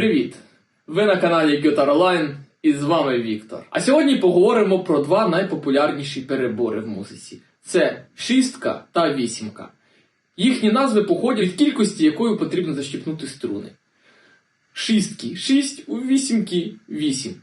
Привіт! Ви на каналі Guitar Online і з вами Віктор. А сьогодні поговоримо про два найпопулярніші перебори в музиці: це шістка та вісімка. Їхні назви походять від кількості, якою потрібно защіпнути струни. Шістки 6, у вісімки 8.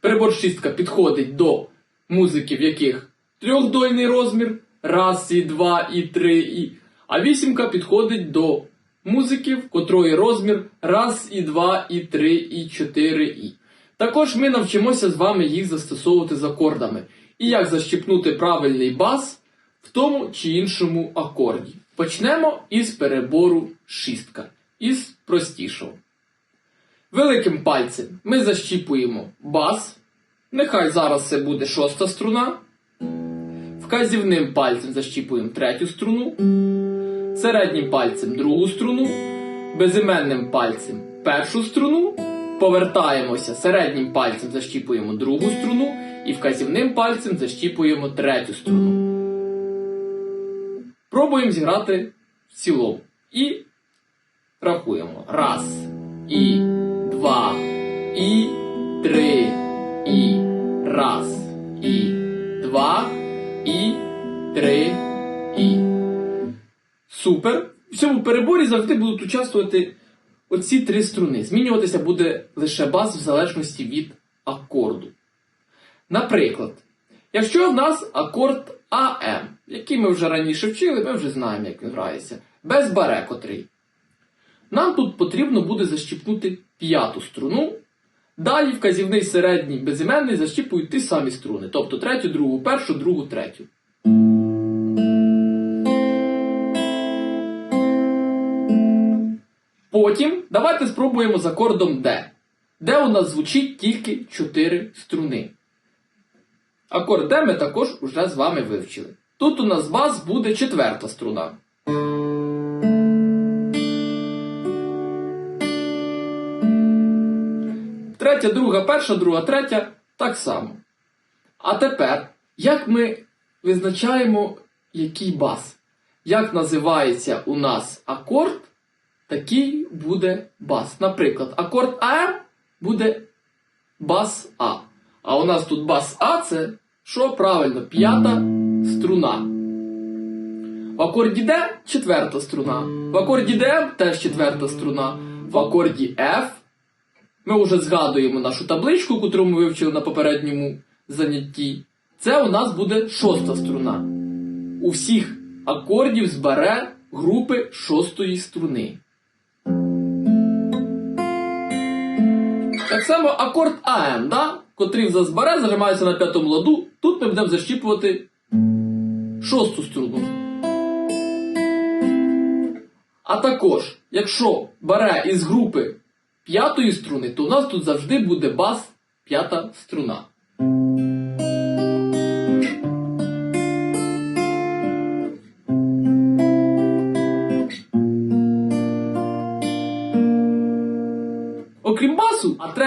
Перебор шістка підходить до музики, в яких трьохдольний розмір, раз, і два, і три, і. А вісімка підходить до музики, в котрої розмір раз, і два, і три, і чотири, і. Також ми навчимося з вами їх застосовувати з акордами. І як защіпнути правильний бас в тому чи іншому акорді. Почнемо із перебору шістка. Із простішого. Великим пальцем ми защіпуємо бас. Нехай зараз це буде шоста струна. Вказівним пальцем защіпуємо третю струну. Середнім пальцем другу струну. Безіменним пальцем першу струну. Повертаємося середнім пальцем защіпуємо другу струну. І вказівним пальцем защіпуємо третю струну. Пробуємо зіграти в цілому. І рахуємо. Раз, і, два, і, три, і, раз, і, два, і, три, і. Супер. В цьому переборі завжди будуть участвувати оці три струни. Змінюватися буде лише бас в залежності від акорду. Наприклад, якщо в нас акорд АМ, який ми вже раніше вчили, ми вже знаємо, як він грається, без баре котрий. Нам тут потрібно буде защіпнути п'яту струну. Далі вказівний середній безіменний защіпують ті самі струни, тобто третю, другу, першу, другу, третю. Потім давайте спробуємо з акордом D, де у нас звучить тільки 4 струни. Акорд D ми також уже з вами вивчили. Тут у нас бас буде четверта струна. Третя, друга, перша, друга, третя так само. А тепер, як ми визначаємо, який бас? Як називається у нас акорд, такий буде бас. Наприклад, акорд АМ буде бас А. А у нас тут бас А це що правильно? П'ята струна. В акорді Д четверта струна. В акорді ДМ теж четверта струна. В акорді F ми вже згадуємо нашу табличку, яку ми вивчили на попередньому занятті. Це у нас буде шоста струна. У всіх акордів збере групи шостої струни. Так само акорд АМ, да? котрий в збере, зажимається на п'ятому ладу. Тут ми будемо защіпувати шосту струну. А також, якщо бере із групи п'ятої струни, то у нас тут завжди буде бас п'ята струна.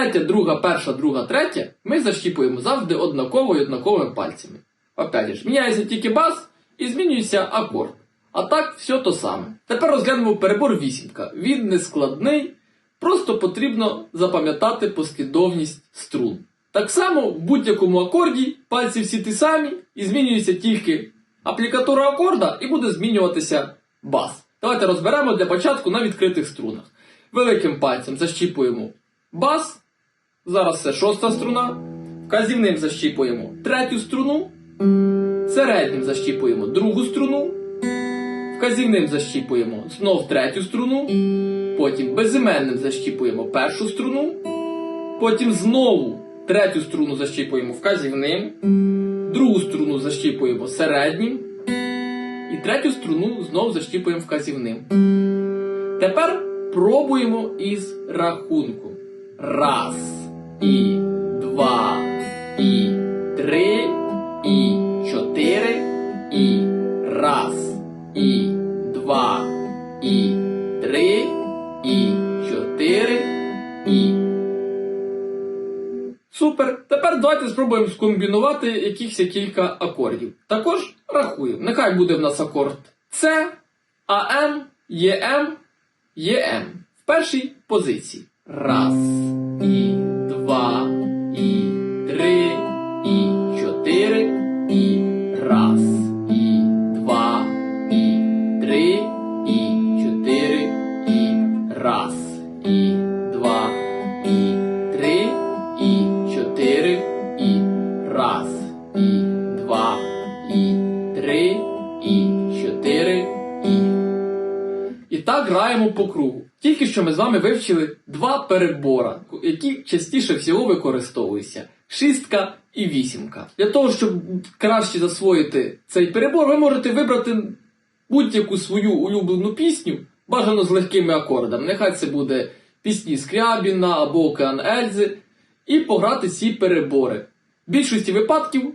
Третя, друга, перша, друга, третя, ми защіпуємо завжди однаково і однаковими пальцями. Опять ж, міняється тільки бас і змінюється акорд. А так, все то саме. Тепер розглянемо перебор вісімка. Він не складний, просто потрібно запам'ятати послідовність струн. Так само в будь-якому акорді пальці всі ті самі, і змінюється тільки аплікатура акорда, і буде змінюватися бас. Давайте розберемо для початку на відкритих струнах. Великим пальцем защіпуємо бас. Зараз це шоста струна. Вказівним защіпуємо третю струну. Середнім защіпуємо другу струну. Вказівним защіпуємо знов третю струну. Потім безіменним защіпуємо першу струну. Потім знову третю струну защіпуємо вказівним. Другу струну защіпуємо середнім. І третю струну знов защіпуємо вказівним. Тепер пробуємо із рахунку. Раз, і два, і три, і чотири, і раз, і два, і три, і чотири, і. Супер. Тепер давайте спробуємо скомбінувати якихось кілька акордів. Також рахуємо. Нехай буде в нас акорд С, АМ, ЄМ, ЄМ в першій позиції. Раз, і два, і три, і чотири, і раз, і два, і три, і чотири, і. І так граємо по кругу. Тільки що ми з вами вивчили два перебора, які частіше всього використовуються: шістка і вісімка. Для того, щоб краще засвоїти цей перебор, ви можете вибрати будь-яку свою улюблену пісню, бажано з легкими акордами. Нехай це буде пісні Скрябіна або Океан Ельзи, і пограти ці перебори. В більшості випадків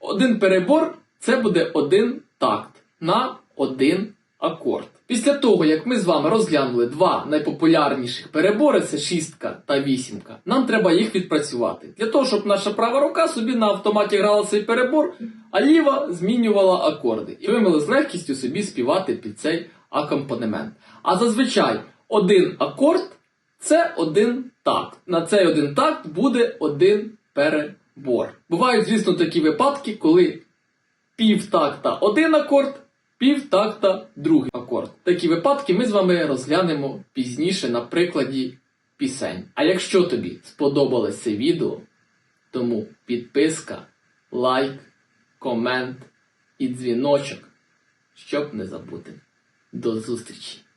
один перебор це буде один такт на один акорд. Після того, як ми з вами розглянули два найпопулярніших перебори, це шістка та вісімка, нам треба їх відпрацювати. Для того, щоб наша права рука собі на автоматі грала цей перебор, а ліва змінювала акорди. І ви могли з легкістю собі співати під цей акомпанемент. А зазвичай один акорд це один такт. На цей один такт буде один перебор. Бувають, звісно, такі випадки, коли півтакта один акорд, півтакта другий акорд. Такі випадки ми з вами розглянемо пізніше на прикладі пісень. А якщо тобі сподобалось це відео, тому підписка, лайк, комент і дзвіночок, щоб не забути. До зустрічі!